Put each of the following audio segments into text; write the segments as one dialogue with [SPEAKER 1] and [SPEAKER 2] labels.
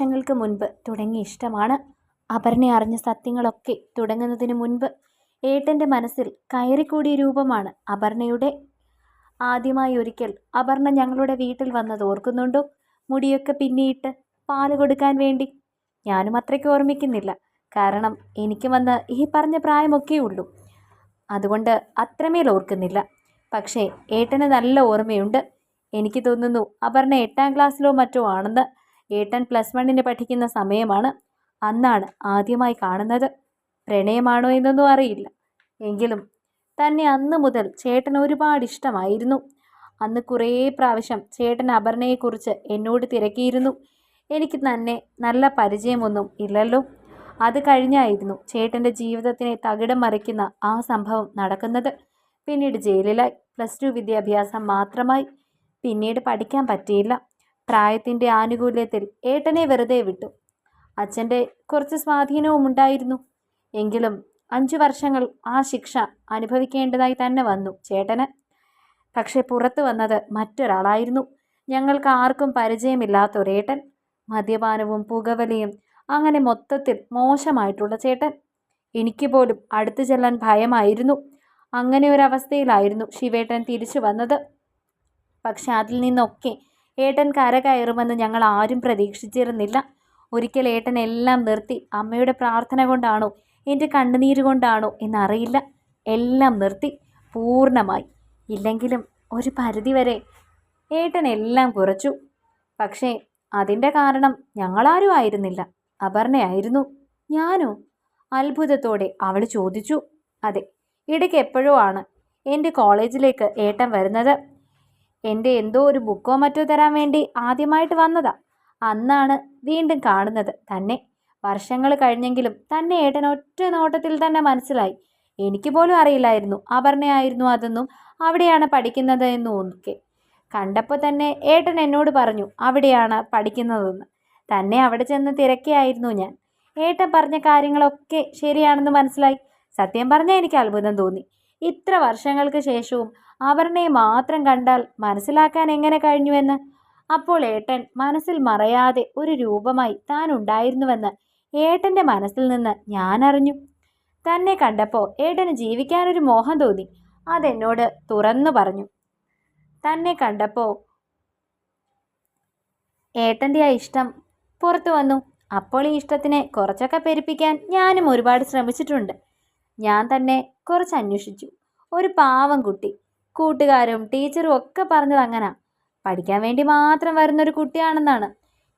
[SPEAKER 1] വർഷങ്ങൾക്ക് മുൻപ് തുടങ്ങി ഇഷ്ടമാണ്. അപർണ അറിഞ്ഞ സത്യങ്ങളൊക്കെ തുടങ്ങുന്നതിന് മുൻപ് ഏട്ടന്റെ മനസ്സിൽ കയറിക്കൂടിയ രൂപമാണ് അപർണയുടെ. ആദ്യമായി ഒരിക്കൽ അപർണ ഞങ്ങളുടെ വീട്ടിൽ വന്നത് ഓർക്കുന്നുണ്ടോ? മുടിയൊക്കെ പിന്നിയിട്ട് പാൽ കൊടുക്കാൻ വേണ്ടി. ഞാനും അത്രയ്ക്ക് ഓർമ്മിക്കുന്നില്ല. കാരണം എനിക്ക് വന്ന് ഈ പറഞ്ഞ പ്രായമൊക്കെ ഉള്ളൂ. അതുകൊണ്ട് അത്രമേൽ ഓർക്കുന്നില്ല. പക്ഷേ ഏട്ടന് നല്ല ഓർമ്മയുണ്ട്. എനിക്ക് തോന്നുന്നു അപർണ എട്ടാം ക്ലാസ്സിലോ മറ്റോ ആണെന്ന് ഏട്ടൻ പ്ലസ് വണ്ണിന് പഠിക്കുന്ന സമയമാണ് അന്നാണ് ആദ്യമായി കാണുന്നത്. പ്രണയമാണോ എന്നൊന്നും അറിയില്ല. എങ്കിലും തന്നെ അന്ന് മുതൽ ചേട്ടൻ ഒരുപാട് ഇഷ്ടമായിരുന്നു. അന്ന് കുറേ പ്രാവശ്യം ചേട്ടൻ അപർണയെക്കുറിച്ച് എന്നോട് തിരക്കിയിരുന്നു. എനിക്ക് തന്നെ നല്ല പരിചയമൊന്നും ഇല്ലല്ലോ. അത് കഴിഞ്ഞായിരുന്നു ചേട്ടന്റെ ജീവിതത്തിനെ തകിടം മറിക്കുന്ന ആ സംഭവം നടക്കുന്നത്. പിന്നീട് ജയിലിലായി. പ്ലസ് ടു വിദ്യാഭ്യാസം മാത്രമായി. പിന്നീട് പഠിക്കാൻ പറ്റിയില്ല. പ്രായത്തിന്റെ ആനുകൂല്യത്തിൽ ഏട്ടനെ വെറുതെ വിട്ടു. അച്ഛന്റെ കുറച്ച് സ്വാധീനവും ഉണ്ടായിരുന്നു. എങ്കിലും അഞ്ചു വർഷങ്ങൾ ആ ശിക്ഷ അനുഭവിക്കേണ്ടതായി തന്നെ വന്നു ചേട്ടന്. പക്ഷെ പുറത്തു വന്നത് മറ്റൊരാളായിരുന്നു. ഞങ്ങൾക്ക് ആർക്കും പരിചയമില്ലാത്ത ഒരേട്ടൻ മദ്യപാനവും പുകവലിയും അങ്ങനെ മൊത്തത്തിൽ മോശമായിട്ടുള്ള ചേട്ടൻ. എനിക്ക് പോലും അടുത്തു ചെല്ലാൻ ഭയമായിരുന്നു. അങ്ങനെ ഒരവസ്ഥയിലായിരുന്നു ശിവേട്ടൻ തിരിച്ചു വന്നത്. പക്ഷെ അതിൽ നിന്നൊക്കെ ഏട്ടൻ കര കയറുമെന്ന് ഞങ്ങൾ ആരും പ്രതീക്ഷിച്ചിരുന്നില്ല. ഒരിക്കൽ ഏട്ടൻ എല്ലാം നിർത്തി അമ്മയുടെ പ്രാർത്ഥന കൊണ്ടാണോ എന്റെ കണ്ണുനീര് കൊണ്ടാണോ എന്നറിയില്ല. എല്ലാം നിർത്തി പൂർണമായി. ഇല്ലെങ്കിലും ഒരു പരിധിവരെ ഏട്ടൻ എല്ലാം കുറച്ചു. പക്ഷേ അതിന്റെ കാരണം ഞങ്ങളാരും ആയിരുന്നില്ല. അപർണയായിരുന്നു. ഞാനോ? അത്ഭുതത്തോടെ അവൾ ചോദിച്ചു. അതെ ഇടയ്ക്ക് എപ്പോഴോ ആണ് എന്റെ കോളേജിലേക്ക് ഏട്ടൻ വരുന്നത്. എന്റെ എന്തോ ഒരു ബുക്കോ മറ്റോ തരാൻ വേണ്ടി ആദ്യമായിട്ട് വന്നതാ. അന്നാണ് വീണ്ടും കാണുന്നത്. തന്നെ. വർഷങ്ങൾ കഴിഞ്ഞെങ്കിലും തന്നെ ഏട്ടൻ ഒറ്റ നോട്ടത്തിൽ തന്നെ മനസ്സിലായി. എനിക്ക് പോലും അറിയില്ലായിരുന്നു. അപർണയായിരുന്നു അതെന്നും അവിടെയാണ് പഠിക്കുന്നത് എന്നും ഒക്കെ കണ്ടപ്പോൾ തന്നെ ഏട്ടൻ എന്നോട് പറഞ്ഞു അവിടെയാണ് പഠിക്കുന്നതെന്ന്. തന്നെ അവിടെ ചെന്ന് തിരക്കിയായിരുന്നു ഞാൻ. ഏട്ടൻ പറഞ്ഞ കാര്യങ്ങളൊക്കെ ശരിയാണെന്ന് മനസ്സിലായി. സത്യം പറഞ്ഞാൽ എനിക്ക് അത്ഭുതം തോന്നി. ഇത്ര വർഷങ്ങൾക്ക് ശേഷവും അപർണയെ മാത്രം കണ്ടാൽ മനസ്സിലാക്കാൻ എങ്ങനെ കഴിഞ്ഞുവെന്ന്? അപ്പോൾ ഏട്ടൻ മനസ്സിൽ മറയാതെ ഒരു രൂപമായി താൻ ഉണ്ടായിരുന്നുവെന്ന് ഏട്ടന്റെ മനസ്സിൽ നിന്ന് ഞാൻ അറിഞ്ഞു. തന്നെ കണ്ടപ്പോൾ ഏട്ടന് ജീവിക്കാനൊരു മോഹം തോന്നി. അതെന്നോട് തുറന്നു പറഞ്ഞു. തന്നെ കണ്ടപ്പോൾ ഏട്ടന്റെ ആ ഇഷ്ടം പുറത്തു വന്നു. അപ്പോൾ ഈ ഇഷ്ടത്തിനെ കുറച്ചൊക്കെ പെരുപ്പിക്കാൻ ഞാനും ഒരുപാട് ശ്രമിച്ചിട്ടുണ്ട്. ഞാൻ തന്നെ കുറച്ച് അന്വേഷിച്ചു ഒരു പാവം കുട്ടി. കൂട്ടുകാരും ടീച്ചറും ഒക്കെ പറഞ്ഞത് അങ്ങനെ. പഠിക്കാൻ വേണ്ടി മാത്രം വരുന്നൊരു കുട്ടിയാണെന്നാണ്.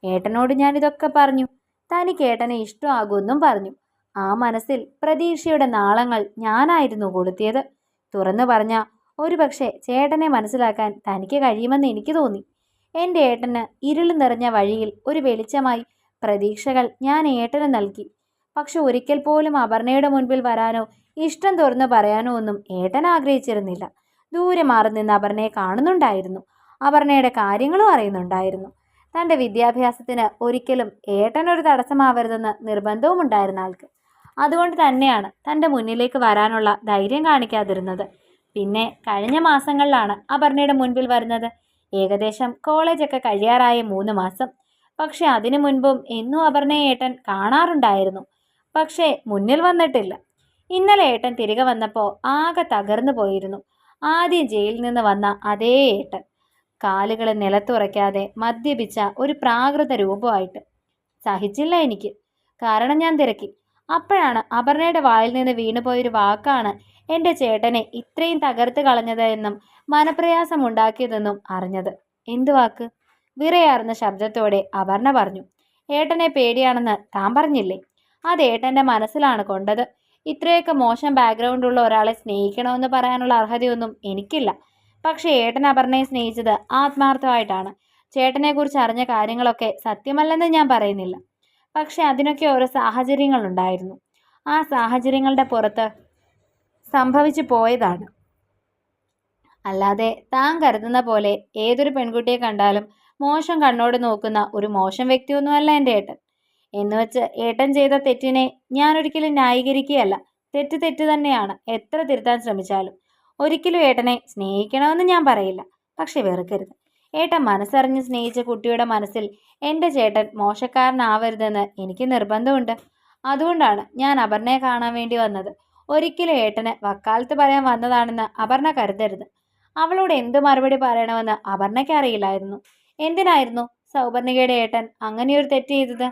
[SPEAKER 1] ഏട്ടനോട് ഞാൻ ഇതൊക്കെ പറഞ്ഞു. തനിക്ക് ഏട്ടനെ ഇഷ്ടമാകുമെന്നും പറഞ്ഞു. ആ മനസ്സിൽ പ്രതീക്ഷയുടെ നാളങ്ങൾ ഞാനായിരുന്നു കൊളുത്തിയത്. തുറന്നു പറഞ്ഞ ഒരു പക്ഷേ ചേട്ടനെ മനസ്സിലാക്കാൻ തനിക്ക് കഴിയുമെന്ന് എനിക്ക് തോന്നി. എന്റെ ഏട്ടന് ഇരുൾ നിറഞ്ഞ വഴിയിൽ ഒരു വെളിച്ചമായി പ്രതീക്ഷകൾ ഞാൻ ഏട്ടന് നൽകി. പക്ഷെ ഒരിക്കൽ പോലും അപർണയുടെ മുൻപിൽ വരാനോ ഇഷ്ടം തുറന്നു പറയാനോ ഒന്നും ഏട്ടൻ ആഗ്രഹിച്ചിരുന്നില്ല. ദൂരെ മാറി നിന്ന് അപർണയെ കാണുന്നുണ്ടായിരുന്നു. അപർണയുടെ കാര്യങ്ങളും അറിയുന്നുണ്ടായിരുന്നു. തന്റെ വിദ്യാഭ്യാസത്തിന് ഒരിക്കലും ഏട്ടനൊരു തടസ്സമാവരുതെന്ന് നിർബന്ധവും ഉണ്ടായിരുന്ന ആൾക്ക്. അതുകൊണ്ട് തന്നെയാണ് തന്റെ മുന്നിലേക്ക് വരാനുള്ള ധൈര്യം കാണിക്കാതിരുന്നത്. പിന്നെ കഴിഞ്ഞ മാസങ്ങളിലാണ് അപർണയുടെ മുൻപിൽ വരുന്നത്. ഏകദേശം കോളേജൊക്കെ കഴിയാറായ മൂന്ന് മാസം. പക്ഷെ അതിനു മുൻപും എന്നും അപർണയെ ഏട്ടൻ കാണാറുണ്ടായിരുന്നു. പക്ഷേ മുന്നിൽ വന്നിട്ടില്ല. ഇന്നലെ ഏട്ടൻ തിരികെ വന്നപ്പോൾ ആകെ തകർന്നു പോയിരുന്നു. ആദ്യം ജയിലിൽ നിന്ന് വന്ന അതേ ഏട്ടൻ. കാലുകൾ നിലത്തുറയ്ക്കാതെ മദ്യപിച്ച ഒരു പ്രാകൃത രൂപമായിട്ട്. സഹിച്ചില്ല എനിക്ക്. കാരണം ഞാൻ തിരക്കി. അപ്പോഴാണ് അപർണയുടെ വായിൽ നിന്ന് വീണുപോയൊരു വാക്കാണ് എന്റെ ചേട്ടനെ ഇത്രയും തകർത്ത് കളഞ്ഞത് എന്നും മനപ്രയാസം ഉണ്ടാക്കിയതെന്നും അറിഞ്ഞത്. എന്തു വാക്ക്? വിറയാർന്ന ശബ്ദത്തോടെ അപർണ പറഞ്ഞു. ഏട്ടനെ പേടിയാണെന്ന് താൻ പറഞ്ഞില്ലേ? അത് ഏട്ടന്റെ മനസ്സിലാണ് കൊണ്ടത്. ഇത്രയൊക്കെ മോശം ബാക്ക്ഗ്രൗണ്ട് ഉള്ള ഒരാളെ സ്നേഹിക്കണമെന്ന് പറയാനുള്ള അർഹതയൊന്നും എനിക്കില്ല. പക്ഷേ ഏട്ടൻ അപർണയെ സ്നേഹിച്ചത് ആത്മാർത്ഥമായിട്ടാണ്. ചേട്ടനെക്കുറിച്ച് അറിഞ്ഞ കാര്യങ്ങളൊക്കെ സത്യമല്ലെന്ന് ഞാൻ പറയുന്നില്ല. പക്ഷെ അതിനൊക്കെ ഓരോ സാഹചര്യങ്ങളുണ്ടായിരുന്നു. ആ സാഹചര്യങ്ങളുടെ പുറത്ത് സംഭവിച്ചു പോയതാണ്. അല്ലാതെ താൻ കരുതുന്ന പോലെ ഏതൊരു പെൺകുട്ടിയെ കണ്ടാലും മോശം കണ്ണോട് നോക്കുന്ന ഒരു മോശം വ്യക്തിയൊന്നുമല്ല എന്റെ ഏട്ടൻ. എന്നുവെച്ച് ഏട്ടൻ ചെയ്ത തെറ്റിനെ ഞാൻ ഒരിക്കലും ന്യായീകരിക്കുകയല്ല. തെറ്റ് തെറ്റ് തന്നെയാണ്. എത്ര തിരുത്താൻ ശ്രമിച്ചാലും. ഒരിക്കലും ഏട്ടനെ സ്നേഹിക്കണമെന്ന് ഞാൻ പറയില്ല. പക്ഷെ വെറുക്കരുത്. ഏട്ടൻ മനസ്സറിഞ്ഞ് സ്നേഹിച്ച കുട്ടിയുടെ മനസ്സിൽ എന്റെ ചേട്ടൻ മോശക്കാരനാവരുതെന്ന് എനിക്ക് നിർബന്ധമുണ്ട്. അതുകൊണ്ടാണ് ഞാൻ അപർണയെ കാണാൻ വേണ്ടി വന്നത്. ഒരിക്കലും ഏട്ടന് വക്കാലത്ത് പറയാൻ വന്നതാണെന്ന് അപർണ കരുതരുത്. അവളോട് എന്ത് മറുപടി പറയണമെന്ന് അപർണയ്ക്ക് അറിയില്ലായിരുന്നു. എന്തിനായിരുന്നു സൗപർണികയുടെ ഏട്ടൻ അങ്ങനെയൊരു തെറ്റ് ചെയ്തത്?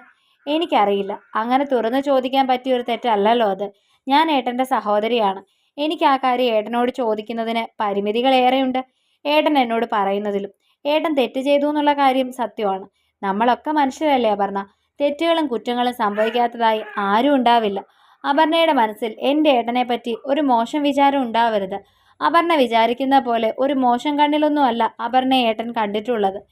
[SPEAKER 1] എനിക്കറിയില്ല. അങ്ങനെ തുറന്നു ചോദിക്കാൻ പറ്റിയ ഒരു തെറ്റല്ലല്ലോ അത്. ഞാൻ ഏട്ടന്റെ സഹോദരിയാണ്. എനിക്ക് ആ കാര്യം ഏട്ടനോട് ചോദിക്കുന്നതിന് പരിമിതികളേറെയുണ്ട് ഏട്ടൻ എന്നോട് പറയുന്നതിലും. ഏട്ടൻ തെറ്റ് ചെയ്തു എന്നുള്ള കാര്യം സത്യമാണ്. നമ്മളൊക്കെ മനുഷ്യരല്ലേ അപർണ. തെറ്റുകളും കുറ്റങ്ങളും സംഭവിക്കാത്തതായി ആരും ഉണ്ടാവില്ല. അപർണയുടെ മനസ്സിൽ എന്റെ ഏട്ടനെ പറ്റി ഒരു മോശം വിചാരം ഉണ്ടാവരുത്. അപർണ വിചാരിക്കുന്ന പോലെ ഒരു മോശം കണ്ണിലൊന്നുമല്ല അപർണ ഏട്ടൻ കണ്ടിട്ടുള്ളത്.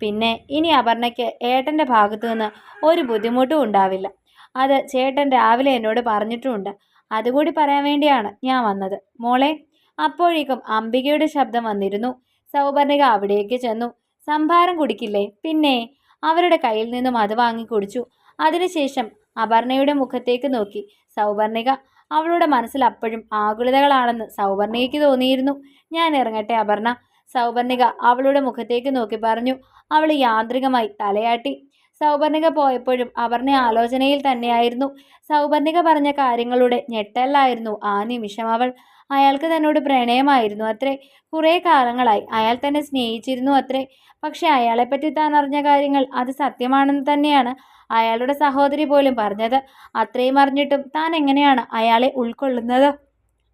[SPEAKER 1] പിന്നെ ഇനി അപർണയ്ക്ക് ഏട്ടന്റെ ഭാഗത്തു നിന്ന് ഒരു ബുദ്ധിമുട്ടും ഉണ്ടാവില്ല. അത് ചേട്ടൻ രാവിലെ എന്നോട് പറഞ്ഞിട്ടുമുണ്ട്. അതുകൂടി പറയാൻ വേണ്ടിയാണ് ഞാൻ വന്നത്. മോളെ അപ്പോഴേക്കും അംബികയുടെ ശബ്ദം വന്നിരുന്നു. സൗപർണിക അവിടേക്ക് ചെന്നു. സംഭാരം കുടിക്കില്ലേ? പിന്നെ അവരുടെ കയ്യിൽ നിന്നും അത് വാങ്ങി കുടിച്ചു. അതിനുശേഷം അപർണയുടെ മുഖത്തേക്ക് നോക്കി. സൗപർണിക അവളുടെ മനസ്സിൽ അപ്പോഴും ആകുലതകളാണെന്ന് സൗപർണികയ്ക്ക് തോന്നിയിരുന്നു. ഞാൻ ഇറങ്ങട്ടെ അപർണ. സൗപർണിക അവളുടെ മുഖത്തേക്ക് നോക്കി പറഞ്ഞു. അവൾ യാന്ത്രികമായി തലയാട്ടി. സൗപർണിക പോയപ്പോഴും അപർണ ആലോചനയിൽ തന്നെയായിരുന്നു. സൗപർണിക പറഞ്ഞ കാര്യങ്ങളുടെ ഞെട്ടലായിരുന്നു ആ നിമിഷം അവൾ. അയാൾക്ക് തന്നോട് പ്രണയമായിരുന്നു അത്രേ. കുറേ കാലങ്ങളായി അയാൾ തന്നെ സ്നേഹിച്ചിരുന്നു അത്രേ. പക്ഷെ അയാളെപ്പറ്റി താൻ അറിഞ്ഞ കാര്യങ്ങൾ അത് സത്യമാണെന്ന് തന്നെയാണ് അയാളുടെ സഹോദരി പോലും പറഞ്ഞത്. അത്രയും അറിഞ്ഞിട്ടും താൻ എങ്ങനെയാണ് അയാളെ ഉൾക്കൊള്ളുന്നത്?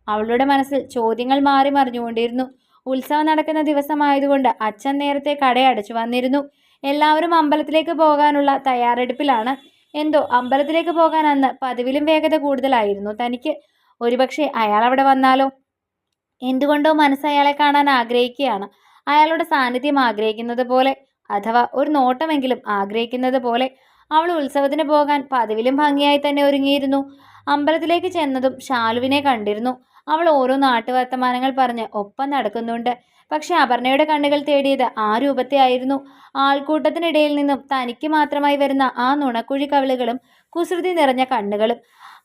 [SPEAKER 1] അവളുടെ മനസ്സിൽ ചോദ്യങ്ങൾ മാറി മറിഞ്ഞുകൊണ്ടിരുന്നു. ഉത്സവം നടക്കുന്ന ദിവസമായതുകൊണ്ട് അച്ഛൻ നേരത്തെ കടയടച്ചു വന്നിരുന്നു. എല്ലാവരും അമ്പലത്തിലേക്ക് പോകാനുള്ള തയ്യാറെടുപ്പിലാണ്. എന്തോ അമ്പലത്തിലേക്ക് പോകാൻ അന്ന് പതിവിലും വേഗത കൂടുതലായിരുന്നു തനിക്ക്. ഒരുപക്ഷെ അയാൾ അവിടെ വന്നാലോ? എന്തുകൊണ്ടോ മനസ്സ് അയാളെ കാണാൻ ആഗ്രഹിക്കുകയാണ്. അയാളുടെ സാന്നിധ്യം ആഗ്രഹിക്കുന്നത് പോലെ അഥവാ ഒരു നോട്ടമെങ്കിലും ആഗ്രഹിക്കുന്നത് പോലെ അവൾ ഉത്സവത്തിന് പോകാൻ പതിവിലും ഭംഗിയായി തന്നെ ഒരുങ്ങിയിരുന്നു. അമ്പലത്തിലേക്ക് ചെന്നതും ഷാലുവിനെ കണ്ടിരുന്നു. അവൾ ഓരോ നാട്ടുവർത്തമാനങ്ങൾ പറഞ്ഞ് ഒപ്പം നടക്കുന്നുണ്ട്. പക്ഷെ അപർണയുടെ കണ്ണുകൾ തേടിയത് ആ രൂപത്തെ ആയിരുന്നു. ആൾക്കൂട്ടത്തിനിടയിൽ നിന്നും തനിക്ക് മാത്രമായി വരുന്ന ആ നുണക്കുഴി കവിളുകളും കുസൃതി നിറഞ്ഞ കണ്ണുകളും.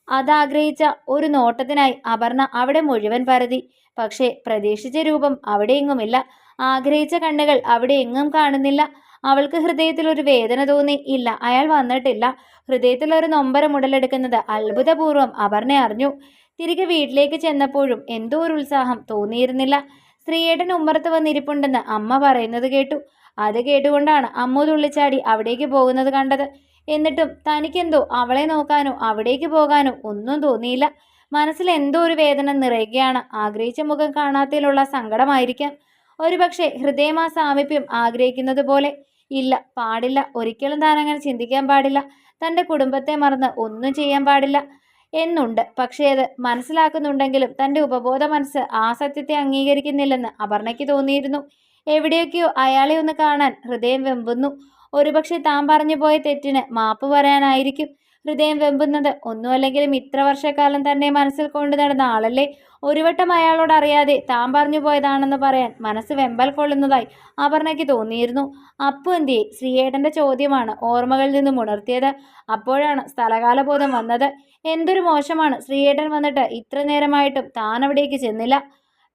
[SPEAKER 1] അതാഗ്രഹിച്ച ഒരു നോട്ടത്തിനായി അപർണ അവിടെ മുഴുവൻ പരതി. പക്ഷേ പ്രതീക്ഷിച്ച രൂപം അവിടെയെങ്ങുമില്ല. ആഗ്രഹിച്ച കണ്ണുകൾ അവിടെ എങ്ങും കാണുന്നില്ല. അവൾക്ക് ഹൃദയത്തിൽ ഒരു വേദന തോന്നി. ഇല്ല അയാൾ വന്നിട്ടില്ല. ഹൃദയത്തിൽ ഒരു നൊമ്പരം ഉടലെടുക്കുന്നത് അത്ഭുതപൂർവം അപർണ അറിഞ്ഞു. തിരികെ വീട്ടിലേക്ക് ചെന്നപ്പോഴും എന്തോ ഒരു ഉത്സാഹം തോന്നിയിരുന്നില്ല. സ്ത്രീയേട്ടൻ ഉമ്മറത്ത് വന്നിരിപ്പുണ്ടെന്ന് അമ്മ പറയുന്നത് കേട്ടു. അത് കേട്ടുകൊണ്ടാണ് അമ്മ തുള്ളിച്ചാടി അവിടേക്ക് പോകുന്നത് കണ്ടത്. എന്നിട്ടും തനിക്കെന്തോ അവളെ നോക്കാനോ അവിടേക്ക് പോകാനോ ഒന്നും തോന്നിയില്ല. മനസ്സിൽ എന്തോ ഒരു വേദന നിറയുകയാണ്. ആഗ്രഹിച്ച മുഖം കാണാത്തതിലുള്ള സങ്കടമായിരിക്കാം. ഒരുപക്ഷെ ഹൃദയമാ സാമീപ്യം ആഗ്രഹിക്കുന്നത് പോലെ. ഇല്ല പാടില്ല. ഒരിക്കലും താൻ അങ്ങനെ ചിന്തിക്കാൻ പാടില്ല. തന്റെ കുടുംബത്തെ മറന്ന് ഒന്നും ചെയ്യാൻ പാടില്ല. എന്നുണ്ട്. പക്ഷേ അത് മനസ്സിലാക്കുന്നുണ്ടെങ്കിലും തന്റെ ഉപബോധ മനസ്സ് ആ സത്യത്തെ അംഗീകരിക്കുന്നില്ലെന്ന് അപർണയ്ക്ക് തോന്നിയിരുന്നു. എവിടെയൊക്കെയോ അയാളെ ഒന്ന് കാണാൻ ഹൃദയം വെമ്പുന്നു. ഒരുപക്ഷെ താൻ പറഞ്ഞു പോയ തെറ്റിന് മാപ്പ് പറയാനായിരിക്കും. ഹൃദയം വെമ്പുന്നത്. ഒന്നുമല്ലെങ്കിലും ഇത്ര വർഷക്കാലം തന്നെ മനസ്സിൽ കൊണ്ടു നടന്ന ആളല്ലേ? ഒരു വട്ടം അയാളോട് അറിയാതെ താൻ പറഞ്ഞു പോയതാണെന്ന് പറയാൻ മനസ്സ് വെമ്പൽ കൊള്ളുന്നതായി അപർണയ്ക്ക് തോന്നിയിരുന്നു. അപ്പു എന്തിയെ? ശ്രീയേട്ടന്റെ ചോദ്യമാണ് ഓർമ്മകളിൽ നിന്നും ഉണർത്തിയത്. അപ്പോഴാണ് സ്ഥലകാലബോധം വന്നത്. എന്തൊരു മോശമാണ് ശ്രീയേട്ടൻ വന്നിട്ട് ഇത്ര നേരമായിട്ടും താൻ അവിടേക്ക് ചെന്നില്ല.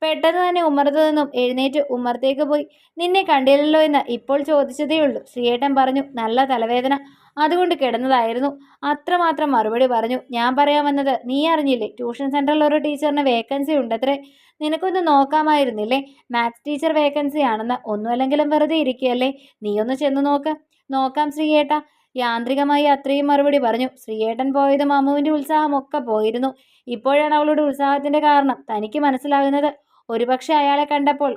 [SPEAKER 1] പെട്ടെന്ന് തന്നെ ഉമ്മറത്തു നിന്നും എഴുന്നേറ്റ് ഉമ്മറത്തേക്ക് പോയി. നിന്നെ കണ്ടില്ലല്ലോ എന്ന് ഇപ്പോൾ ചോദിച്ചതേയുള്ളൂ ശ്രീയേട്ടൻ പറഞ്ഞു. നല്ല തലവേദന. അതുകൊണ്ട് കിടന്നതായിരുന്നു. അത്രമാത്രം മറുപടി പറഞ്ഞു. ഞാൻ പറയാൻ വന്നത് നീ അറിഞ്ഞില്ലേ? ട്യൂഷൻ സെന്ററിൽ ഒരു ടീച്ചറിന് വേക്കൻസി ഉണ്ടത്രേ. നിനക്കൊന്ന് നോക്കാമായിരുന്നില്ലേ? മാത്സ് ടീച്ചർ വേക്കൻസി ആണെന്ന് ഒന്നുമല്ലെങ്കിലും വെറുതെ ഇരിക്കുകയല്ലേ? നീയൊന്ന് ചെന്ന് നോക്ക്. നോക്കാം ശ്രീയേട്ട. യാന്ത്രികമായി അത്രയും മറുപടി പറഞ്ഞു. ശ്രീയേട്ടൻ പോയതും അമ്മുവിന്റെ ഉത്സാഹമൊക്കെ പോയിരുന്നു. ഇപ്പോഴാണ് അവളുടെ ഉത്സാഹത്തിന്റെ കാരണം തനിക്ക് മനസ്സിലാകുന്നത്. ഒരുപക്ഷെ അയാളെ കണ്ടപ്പോൾ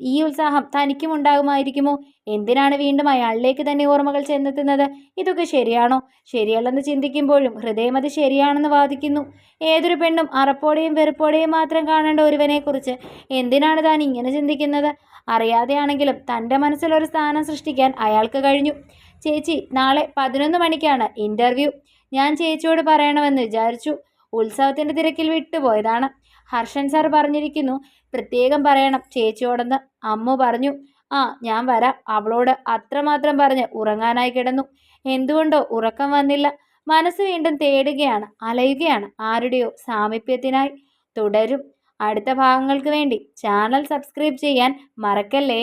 [SPEAKER 1] ഈ ഉത്സാഹം തനിക്കും ഉണ്ടാകുമായിരിക്കുമോ എന്തിനാണ് വീണ്ടും അയാളിലേക്ക് തന്നെ ഓർമ്മകൾ ചെന്നെത്തുന്നത്? ഇതൊക്കെ ശരിയാണോ? ശരിയല്ലെന്ന് ചിന്തിക്കുമ്പോഴും ഹൃദയം അത് ശരിയാണെന്ന് വാദിക്കുന്നു. ഏതൊരു പെണ്ണും അറപ്പോടെയും വെറുപ്പോടെയും മാത്രം കാണേണ്ട ഒരുവനെക്കുറിച്ച് എന്തിനാണ് താൻ ഇങ്ങനെ ചിന്തിക്കുന്നത്? അറിയാതെയാണെങ്കിലും തന്റെ മനസ്സിലൊരു സ്ഥാനം സൃഷ്ടിക്കാൻ അയാൾക്ക് കഴിഞ്ഞു. ചേച്ചി നാളെ പതിനൊന്ന് മണിക്കാണ് ഇന്റർവ്യൂ. ഞാൻ ചേച്ചിയോട് പറയണമെന്ന് വിചാരിച്ചു. ഉത്സവത്തിന്റെ തിരക്കിൽ വിട്ടുപോയതാണ്. ഹർഷൻ സാർ പറഞ്ഞിരിക്കുന്നു. പ്രത്യേകം പറയണം. ചേച്ചിയോടെന്ന് അമ്മു പറഞ്ഞു. ആ ഞാൻ വരാം. അവളോട് അത്രമാത്രം പറഞ്ഞ് ഉറങ്ങാനായി കിടന്നു. എന്തുകൊണ്ടോ ഉറക്കം വന്നില്ല. മനസ്സ് വീണ്ടും തേടുകയാണ് അലയുകയാണ് ആരുടെയോ സാമീപ്യത്തിനായി. തുടരും. അടുത്ത ഭാഗങ്ങൾക്ക് വേണ്ടി ചാനൽ സബ്സ്ക്രൈബ് ചെയ്യാൻ മറക്കല്ലേ?